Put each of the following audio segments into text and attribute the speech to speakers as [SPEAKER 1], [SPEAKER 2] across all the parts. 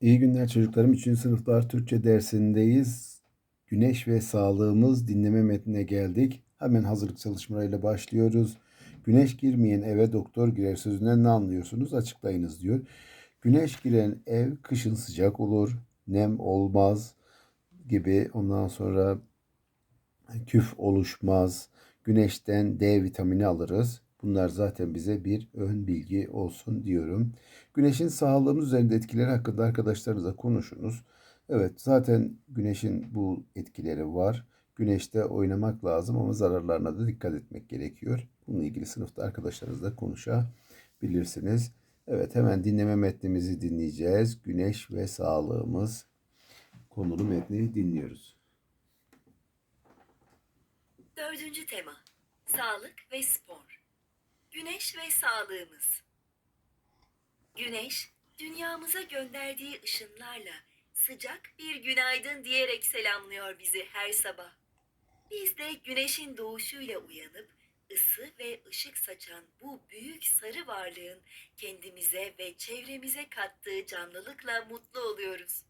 [SPEAKER 1] İyi günler çocuklarım. 3. sınıflar Türkçe dersindeyiz. Güneş ve sağlığımız dinleme metnine geldik. Hemen hazırlık çalışmalarıyla başlıyoruz. Güneş girmeyen eve doktor girer sözünden ne anlıyorsunuz? Açıklayınız diyor. Güneş giren ev kışın sıcak olur, nem olmaz gibi. Ondan sonra küf oluşmaz. Güneşten D vitamini alırız. Bunlar zaten bize bir ön bilgi olsun diyorum. Güneşin sağlığımız üzerinde etkileri hakkında arkadaşlarınızla konuşunuz. Evet zaten güneşin bu etkileri var. Güneşte oynamak lazım ama zararlarına da dikkat etmek gerekiyor. Bununla ilgili sınıfta arkadaşlarınızla konuşabilirsiniz. Evet hemen dinleme metnimizi dinleyeceğiz. Güneş ve sağlığımız konulu metni dinliyoruz.
[SPEAKER 2] Dördüncü tema. Sağlık ve spor. Güneş ve sağlığımız. Güneş, dünyamıza gönderdiği ışınlarla sıcak bir günaydın diyerek selamlıyor bizi her sabah. Biz de güneşin doğuşuyla uyanıp ısı ve ışık saçan bu büyük sarı varlığın kendimize ve çevremize kattığı canlılıkla mutlu oluyoruz.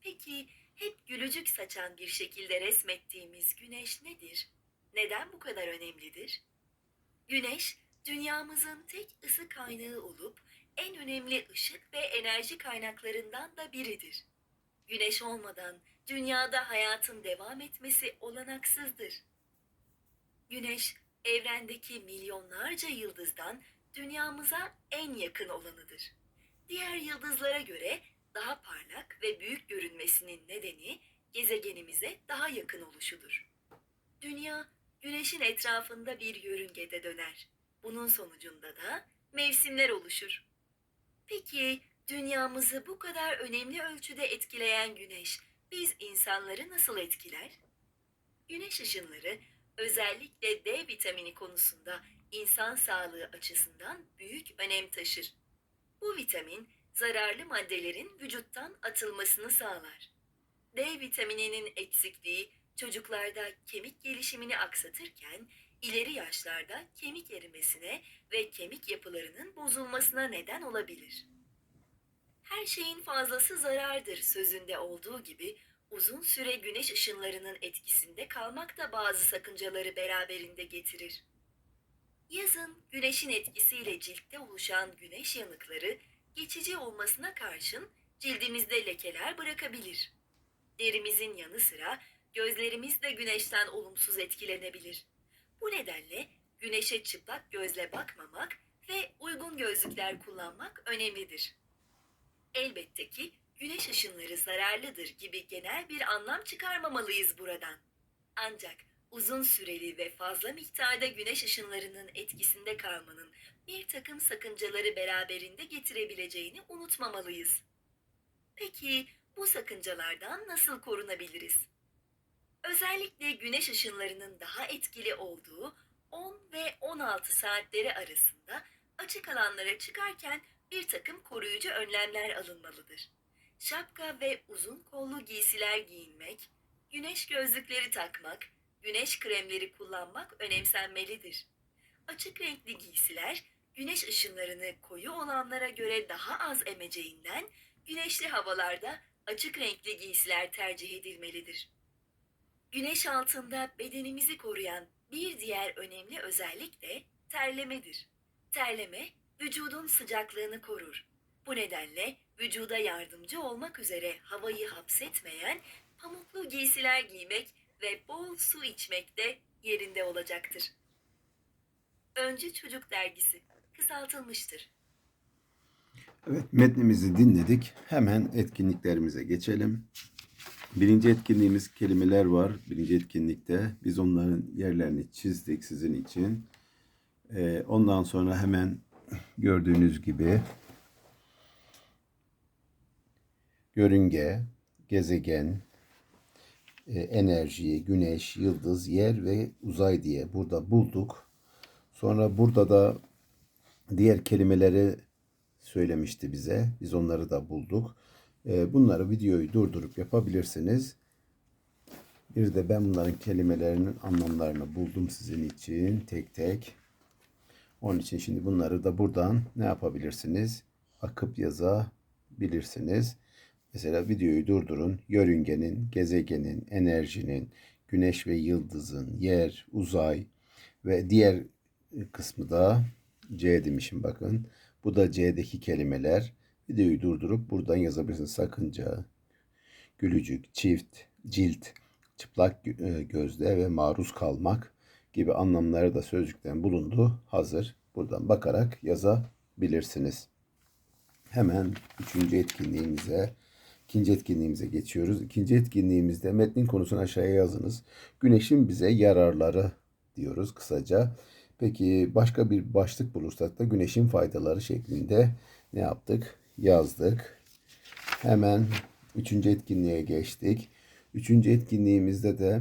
[SPEAKER 2] Peki hep gülücük saçan bir şekilde resmettiğimiz güneş nedir? Neden bu kadar önemlidir? Güneş, dünyamızın tek ısı kaynağı olup en önemli ışık ve enerji kaynaklarından da biridir. Güneş olmadan dünyada hayatın devam etmesi olanaksızdır. Güneş, evrendeki milyonlarca yıldızdan dünyamıza en yakın olanıdır. Diğer yıldızlara göre daha parlak ve büyük görünmesinin nedeni gezegenimize daha yakın oluşudur. Dünya, güneşin etrafında bir yörüngede döner. Bunun sonucunda da mevsimler oluşur. Peki dünyamızı bu kadar önemli ölçüde etkileyen güneş biz insanları nasıl etkiler? Güneş ışınları özellikle D vitamini konusunda insan sağlığı açısından büyük önem taşır. Bu vitamin zararlı maddelerin vücuttan atılmasını sağlar. D vitamininin eksikliği çocuklarda kemik gelişimini aksatırken ileri yaşlarda kemik erimesine ve kemik yapılarının bozulmasına neden olabilir. Her şeyin fazlası zarardır sözünde olduğu gibi uzun süre güneş ışınlarının etkisinde kalmak da bazı sakıncaları beraberinde getirir. Yazın güneşin etkisiyle ciltte oluşan güneş yanıkları geçici olmasına karşın cildimizde lekeler bırakabilir. Derimizin yanı sıra gözlerimiz de güneşten olumsuz etkilenebilir. Bu nedenle güneşe çıplak gözle bakmamak ve uygun gözlükler kullanmak önemlidir. Elbette ki güneş ışınları zararlıdır gibi genel bir anlam çıkarmamalıyız buradan. Ancak uzun süreli ve fazla miktarda güneş ışınlarının etkisinde kalmanın bir takım sakıncaları beraberinde getirebileceğini unutmamalıyız. Peki bu sakıncalardan nasıl korunabiliriz? Özellikle güneş ışınlarının daha etkili olduğu 10 ve 16 saatleri arasında açık alanlara çıkarken bir takım koruyucu önlemler alınmalıdır. Şapka ve uzun kollu giysiler giyinmek, güneş gözlükleri takmak, güneş kremleri kullanmak önemsenmelidir. Açık renkli giysiler güneş ışınlarını koyu olanlara göre daha az emeceğinden güneşli havalarda açık renkli giysiler tercih edilmelidir. Güneş altında bedenimizi koruyan bir diğer önemli özellik de terlemedir. Terleme vücudun sıcaklığını korur. Bu nedenle vücuda yardımcı olmak üzere havayı hapsetmeyen pamuklu giysiler giymek ve bol su içmek de yerinde olacaktır. Öncü Çocuk Dergisi kısaltılmıştır.
[SPEAKER 1] Evet metnimizi dinledik. Hemen etkinliklerimize geçelim. Birinci etkinliğimiz kelimeler var. Birinci etkinlikte biz onların yerlerini çizdik sizin için. Ee, ondan sonra hemen gördüğünüz gibi görünge, gezegen, e, enerji, güneş, yıldız, yer ve uzay diye burada bulduk. Sonra burada da diğer kelimeleri söylemişti bize. Biz onları da bulduk. E, bunları videoyu durdurup yapabilirsiniz. Bir de ben bunların kelimelerinin anlamlarını buldum sizin için tek tek. Onun için şimdi bunları da buradan ne yapabilirsiniz? Akıp yazabilirsiniz. Mesela videoyu durdurun. Yörüngenin, gezegenin, enerjinin, güneş ve yıldızın, yer, uzay ve diğer kısmı da C demişim bakın. Bu da C'deki kelimeler. Videoyu durdurup buradan yazabilirsiniz. Sakınca, gülücük, çift, cilt, çıplak e, gözle ve maruz kalmak gibi anlamları da sözcükten bulundu. Hazır. Buradan bakarak yazabilirsiniz. Hemen üçüncü etkinliğimize, ikinci etkinliğimize geçiyoruz. İkinci etkinliğimizde metnin konusunu aşağıya yazınız. Güneşin bize yararları diyoruz kısaca. Peki başka bir başlık bulursak da güneşin faydaları şeklinde ne yaptık? Yazdık. Hemen üçüncü etkinliğe geçtik. Üçüncü etkinliğimizde de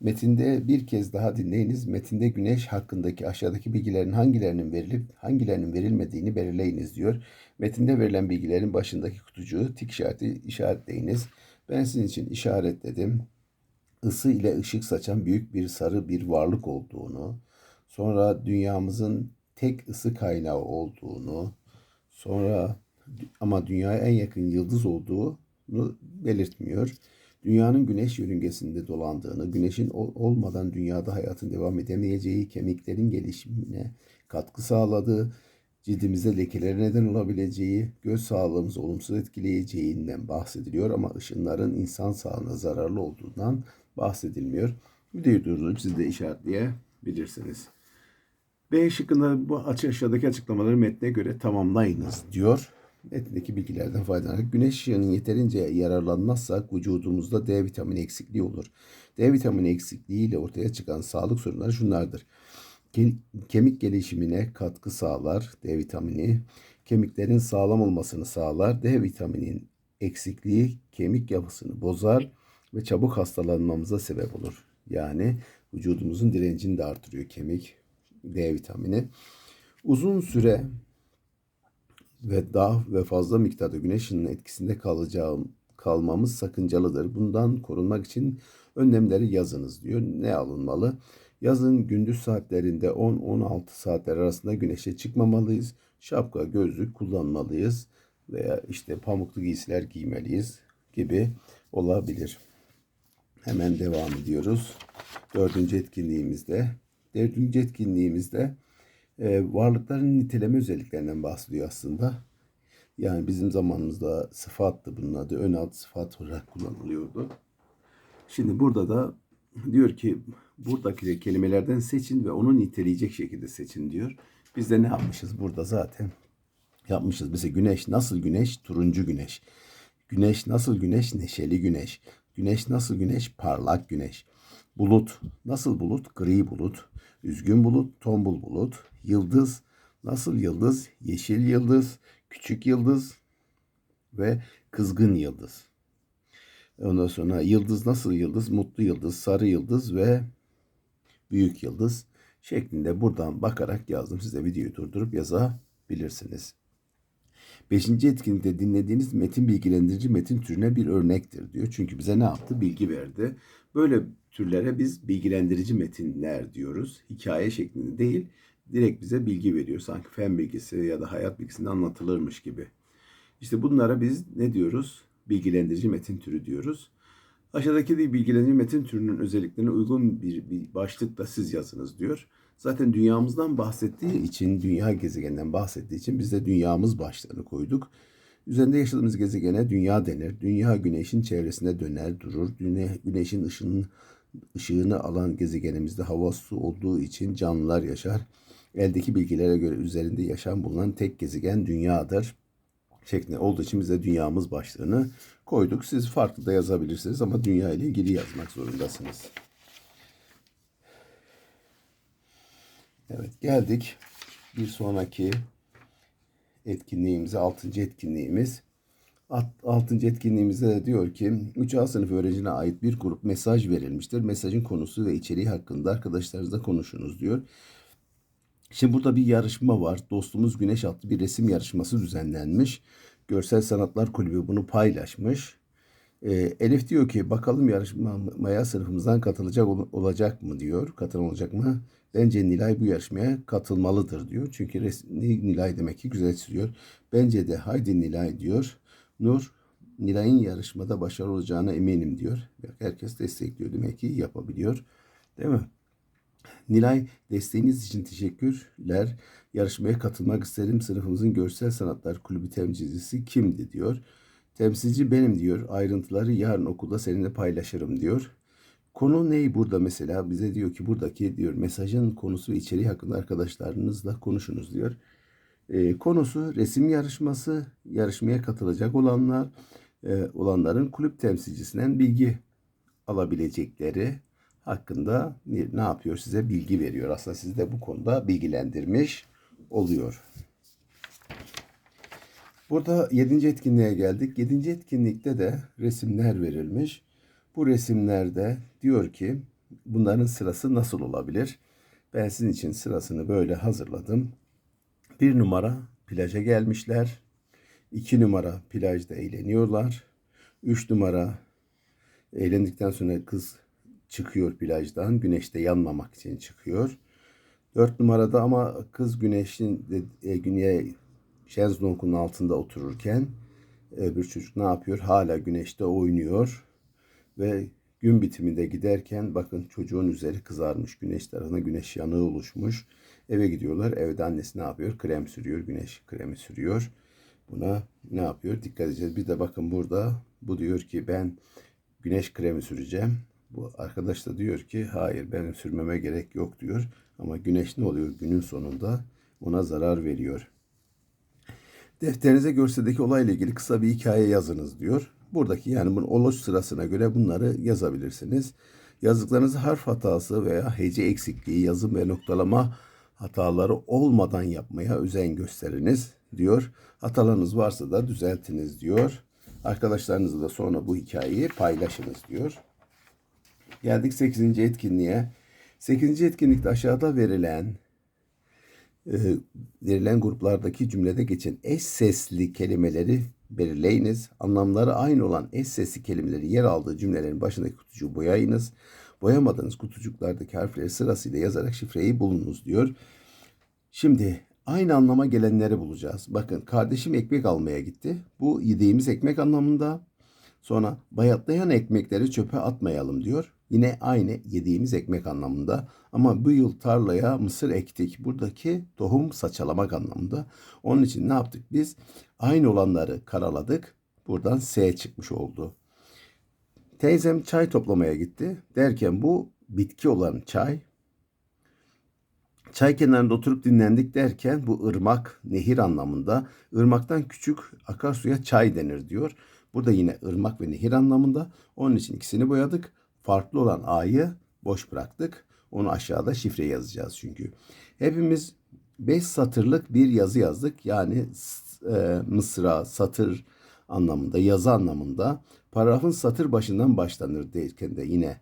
[SPEAKER 1] metinde bir kez daha dinleyiniz. Metinde güneş hakkındaki aşağıdaki bilgilerin hangilerinin verilip hangilerinin verilmediğini belirleyiniz diyor. Metinde verilen bilgilerin başındaki kutucuğu tik işareti işaretleyiniz. Ben sizin için işaretledim. Isı ile ışık saçan büyük bir sarı bir varlık olduğunu, sonra dünyamızın tek ısı kaynağı olduğunu, sonra ama dünyaya en yakın yıldız olduğunu belirtmiyor. Dünyanın güneş yörüngesinde dolandığını, güneşin ol- olmadan dünyada hayatın devam edemeyeceği, kemiklerin gelişimine katkı sağladığı, cildimize lekelere neden olabileceği, göz sağlığımızı olumsuz etkileyeceğinden bahsediliyor ama ışınların insan sağlığına zararlı olduğundan bahsedilmiyor. Videoyu durdurup siz de işaretleyebilirsiniz. B şıkkında bu aşağıdaki açıklamaları metne göre tamamlayınız diyor. Metindeki bilgilerden faydalanarak güneş ışığının yeterince yararlanmazsak vücudumuzda D vitamini eksikliği olur. D vitamini eksikliği ile ortaya çıkan sağlık sorunları şunlardır. Ke- Kemik gelişimine katkı sağlar D vitamini. Kemiklerin sağlam olmasını sağlar. D vitaminin eksikliği kemik yapısını bozar ve çabuk hastalanmamıza sebep olur. Yani vücudumuzun direncini de artırıyor kemik D vitamini. Uzun süre ve daha ve fazla miktarda güneş ışığının etkisinde kalacağım kalmamız sakıncalıdır. Bundan korunmak için önlemleri yazınız diyor. Ne alınmalı? Yazın gündüz saatlerinde 10-16 saatler arasında güneşe çıkmamalıyız. Şapka, gözlük kullanmalıyız veya işte pamuklu giysiler giymeliyiz gibi olabilir. Hemen devam ediyoruz. Dördüncü etkinliğimizde. Dördüncü etkinliğimizde e, varlıkların niteleme özelliklerinden bahsediyor aslında. Yani bizim zamanımızda sıfattı bunun adı. Ön alt sıfat olarak kullanılıyordu. Şimdi burada da diyor ki buradaki kelimelerden seçin ve onu niteleyecek şekilde seçin diyor. Biz de ne yapmışız burada zaten? Yapmışız. Mesela güneş nasıl güneş? Turuncu güneş. Güneş nasıl güneş? Neşeli güneş. Güneş nasıl güneş? Parlak güneş. Bulut nasıl bulut? Gri bulut. Üzgün bulut, tombul bulut. Yıldız nasıl yıldız? Yeşil yıldız, küçük yıldız ve kızgın yıldız. Ondan sonra yıldız nasıl yıldız? Mutlu yıldız, sarı yıldız ve büyük yıldız şeklinde buradan bakarak yazdım. Siz de videoyu durdurup yazabilirsiniz. Beşinci etkinlikte dinlediğiniz metin bilgilendirici metin türüne bir örnektir diyor. Çünkü bize ne yaptı? Bilgi verdi. Böyle türlere biz bilgilendirici metinler diyoruz. Hikaye şeklinde değil, direkt bize bilgi veriyor. Sanki fen bilgisi ya da hayat bilgisinde anlatılırmış gibi. İşte bunlara biz ne diyoruz? Bilgilendirici metin türü diyoruz. Aşağıdaki de bilgilendirici metin türünün özelliklerine uygun bir, bir başlıkla siz yazınız diyor. Zaten dünyamızdan bahsettiği için, dünya gezegeninden bahsettiği için biz de dünyamız başlığını koyduk. Üzerinde yaşadığımız gezegene dünya denir. Dünya güneşin çevresinde döner durur. Güneşin ışığını, ışığını alan gezegenimizde hava su olduğu için canlılar yaşar. Eldeki bilgilere göre üzerinde yaşam bulunan tek gezegen dünyadır. Şeklinde olduğu için biz de dünyamız başlığını koyduk. Siz farklı da yazabilirsiniz ama dünya ile ilgili yazmak zorundasınız. Evet geldik bir sonraki etkinliğimize, 6. etkinliğimiz. 6. etkinliğimizde de diyor ki 3A sınıf öğrencine ait bir grup mesaj verilmiştir. Mesajın konusu ve içeriği hakkında arkadaşlarınızla konuşunuz diyor. Şimdi burada bir yarışma var. Dostumuz Güneş adlı bir resim yarışması düzenlenmiş. Görsel Sanatlar Kulübü bunu paylaşmış. Ee, Elif diyor ki bakalım yarışmaya sınıfımızdan katılacak ol- olacak mı diyor. Katılacak mı? Bence Nilay bu yarışmaya katılmalıdır diyor. Çünkü resmi Nilay demek ki güzel çiziyor. Bence de haydi Nilay diyor. Nur Nilay'ın yarışmada başarılı olacağına eminim diyor. Herkes destekliyor demek ki yapabiliyor. Değil mi? Nilay desteğiniz için teşekkürler. Yarışmaya katılmak isterim. Sınıfımızın Görsel Sanatlar Kulübü temsilcisi kimdi diyor. Temsilci benim diyor. Ayrıntıları yarın okulda seninle paylaşırım diyor. Konu ne burada mesela? Bize diyor ki buradaki diyor mesajın konusu ve içeriği hakkında arkadaşlarınızla konuşunuz diyor. Ee, konusu resim yarışması. Yarışmaya katılacak olanlar e, olanların kulüp temsilcisinden bilgi alabilecekleri hakkında ne yapıyor size bilgi veriyor. Aslında sizi de bu konuda bilgilendirmiş oluyor. Burada 7. etkinliğe geldik. 7. etkinlikte de resimler verilmiş. Bu resimlerde diyor ki bunların sırası nasıl olabilir? Ben sizin için sırasını böyle hazırladım. Bir numara plaja gelmişler. İki numara plajda eğleniyorlar. Üç numara eğlendikten sonra kız çıkıyor plajdan. Güneşte yanmamak için çıkıyor. Dört numarada ama kız güneşin e, güneye şezlongun altında otururken öbür çocuk ne yapıyor? Hala güneşte oynuyor ve gün bitiminde giderken bakın çocuğun üzeri kızarmış. Güneş tarafına güneş yanığı oluşmuş. Eve gidiyorlar. Evde annesi ne yapıyor? Krem sürüyor. Güneş kremi sürüyor. Buna ne yapıyor? Dikkat edeceğiz. Bir de bakın burada bu diyor ki ben güneş kremi süreceğim. Bu arkadaş da diyor ki hayır benim sürmeme gerek yok diyor. Ama güneş ne oluyor günün sonunda ona zarar veriyor. Defterinize görseldeki olayla ilgili kısa bir hikaye yazınız diyor. Buradaki yani bunun oluş sırasına göre bunları yazabilirsiniz. Yazdıklarınızı harf hatası veya hece eksikliği, yazım ve noktalama hataları olmadan yapmaya özen gösteriniz diyor. Hatalarınız varsa da düzeltiniz diyor. Arkadaşlarınızla da sonra bu hikayeyi paylaşınız diyor. Geldik 8. etkinliğe. 8. etkinlikte aşağıda verilen e, verilen gruplardaki cümlede geçen eş sesli kelimeleri belirleyiniz. Anlamları aynı olan eş sesli kelimeleri yer aldığı cümlelerin başındaki kutucuğu boyayınız. Boyamadığınız kutucuklardaki harfleri sırasıyla yazarak şifreyi bulunuz diyor. Şimdi aynı anlama gelenleri bulacağız. Bakın kardeşim ekmek almaya gitti. Bu yediğimiz ekmek anlamında. Sonra bayatlayan ekmekleri çöpe atmayalım diyor. Yine aynı yediğimiz ekmek anlamında. Ama bu yıl tarlaya mısır ektik. Buradaki tohum saçalamak anlamında. Onun için ne yaptık biz? Aynı olanları karaladık. Buradan S çıkmış oldu. Teyzem çay toplamaya gitti. Derken bu bitki olan çay. Çay kenarında oturup dinlendik derken bu ırmak, nehir anlamında. Irmaktan küçük akarsuya çay denir diyor. Burada yine ırmak ve nehir anlamında. Onun için ikisini boyadık. Farklı olan A'yı boş bıraktık. Onu aşağıda şifre yazacağız çünkü. Hepimiz 5 satırlık bir yazı yazdık. Yani e, mısra, satır anlamında, yazı anlamında. Paragrafın satır başından başlanır derken de yine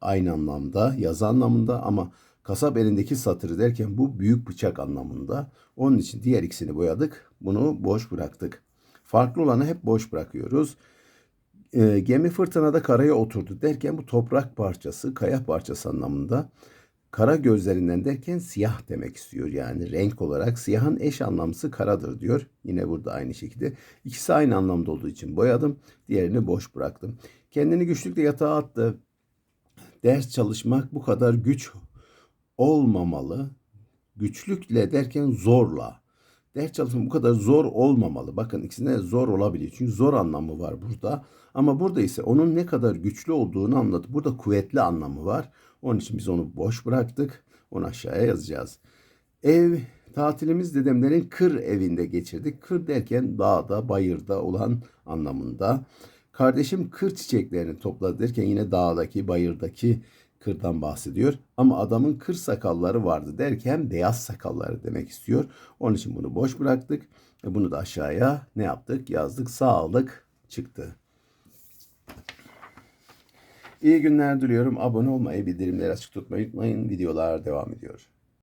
[SPEAKER 1] aynı anlamda, yazı anlamında ama kasap elindeki satırı derken bu büyük bıçak anlamında. Onun için diğer ikisini boyadık. Bunu boş bıraktık. Farklı olanı hep boş bırakıyoruz. E, gemi fırtınada karaya oturdu derken bu toprak parçası, kaya parçası anlamında. Kara gözlerinden derken siyah demek istiyor. Yani renk olarak siyahın eş anlamlısı karadır diyor. Yine burada aynı şekilde. İkisi aynı anlamda olduğu için boyadım. Diğerini boş bıraktım. Kendini güçlükle yatağa attı. Ders çalışmak bu kadar güç olmamalı. Güçlükle derken zorla. Ders çalışmak bu kadar zor olmamalı. Bakın ikisinde zor olabiliyor. Çünkü zor anlamı var burada. Ama burada ise onun ne kadar güçlü olduğunu anlatıp burada kuvvetli anlamı var. Onun için biz onu boş bıraktık. Onu aşağıya yazacağız. Ev tatilimiz dedemlerin kır evinde geçirdik. Kır derken dağda, bayırda olan anlamında. Kardeşim kır çiçeklerini topladı derken yine dağdaki, bayırdaki kırdan bahsediyor. Ama adamın kır sakalları vardı derken beyaz sakalları demek istiyor. Onun için bunu boş bıraktık. Ve bunu da aşağıya ne yaptık? Yazdık. Sağlık çıktı. İyi günler diliyorum. Abone olmayı, bildirimleri açık tutmayı unutmayın. Videolar devam ediyor.